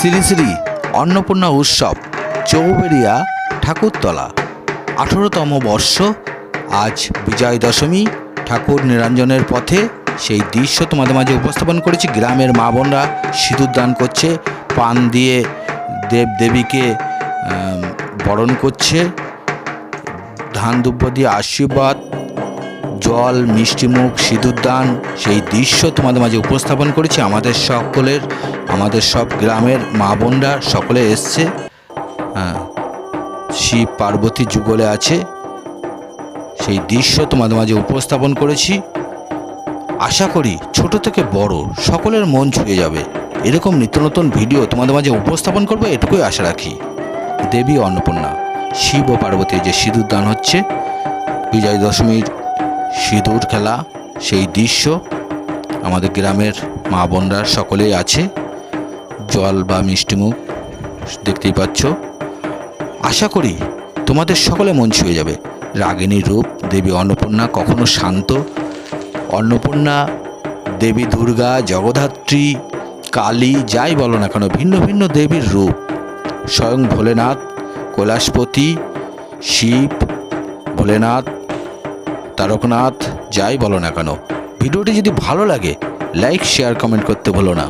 শ্রী শ্রী অন্নপূর্ণা উৎসব চৌবেরিয়া ঠাকুরতলা। আঠেরোতম বর্ষ, আজ বিজয় দশমী ঠাকুর নিরঞ্জনের পথে সেই দৃশ্য তোমাদের মাঝে উপস্থাপন করেছি। গ্রামের মা বোনরা সিঁদুর দান করছে, পান দিয়ে দেব দেবীকে বরণ করছে। ধান দুব্য দিয়ে আশীর্বাদ জল মিষ্টিমুখ সিঁদুর দান, সেই দৃশ্য তোমাদের মাঝে উপস্থাপন করেছি। আমাদের সকলের, আমাদের সব গ্রামের মা বোনরা সকলে এসছে। হ্যাঁ শিব পার্বতী যুগলে আছে। সেই দৃশ্য তোমাদের মাঝে উপস্থাপন করেছি। আশা করি ছোট থেকে বড় সকলের মন ছুঁয়ে যাবে। এরকম নিত্য নতুন ভিডিও তোমাদের মাঝে উপস্থাপন করব, এটুকুই আশা রাখি। দেবী অন্নপূর্ণা, শিব ও পার্বতীর যে সিঁদুর দান হচ্ছে, বিজয় দশমীর সিঁদুর খেলা, সেই দৃশ্য আমাদের গ্রামের মা বোনরা সকলেই আছে। জল বা মিষ্টিমুখ দেখতেই পাচ্ছ। আশা করি তোমাদের সকলে মন ছুঁয়ে যাবে। রাগিনীর রূপ, দেবী অন্নপূর্ণা কখনো শান্ত। অন্নপূর্ণা, দেবী দুর্গা, জগদ্ধাত্রী, কালী, যাই বলো না কেন, ভিন্ন ভিন্ন দেবীর রূপ। স্বয়ং ভোলেনাথ, কৈলাসপতি, শিব, ভোলেনাথ তারকনাথ, যাই বলো না কেন। ভিডিওটি যদি ভালো লাগে লাইক শেয়ার কমেন্ট করতে ভুলো না।